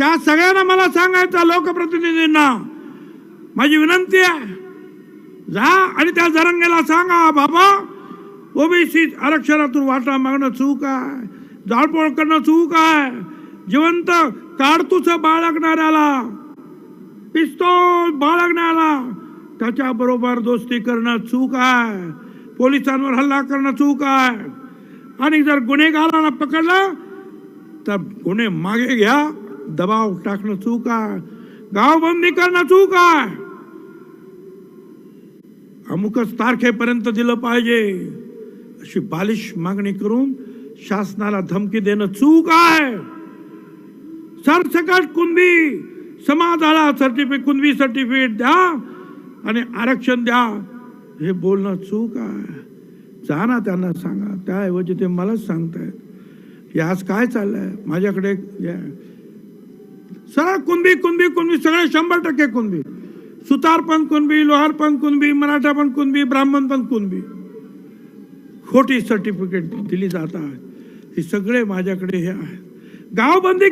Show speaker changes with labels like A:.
A: त्या सगळ्यांना मला सांगायचं लोकप्रतिनिधींना. माझी विनंती आहे जा आणि त्या जरंगेला सांगा बाबा ओबीसी आरक्षणातून वाटा मागणं चूक आहे जाळपोळ करणं चूक आहे. जिवंत काडतुस बाळगणाऱ्याला पिस्तोल बाळगणाऱ्याला त्याच्या बरोबर दोस्ती करणं चूक आहे. पोलिसांवर हल्ला करणं चूक आहे. आणि जर गुन्हेगाराला पकडलं तर गुन्हे मागे घ्या दबाव टाकणं चूक आहे. गावबंदी करणं चूक आहे. अमुकच तारखेपर्यंत दिलं पाहिजे. अशी बालिश मागणी करून शासनाला धमकी देणं चूक आहे. सरसकट कुणबी समाजाला सर्टिफिकेट कुणबी सर्टिफिकेट द्या आणि आरक्षण द्या. हे बोलणं चूक आहे. जा ना त्यांना सांगा. त्याऐवजी ते मलाच सांगतायत. हे आज काय चाललंय? माझ्याकडे या. सरळ कुणबी कुणबी कुणबी सगळे शंभर टक्के कुणबी सुतार पण कुणबी लोहार पण कुणबी मराठा पण कुणबी ब्राह्मण पण कुणबी खोटी सर्टिफिकेट दिली जातात हे सगळे माझ्याकडे हे आहेत. गावबंदी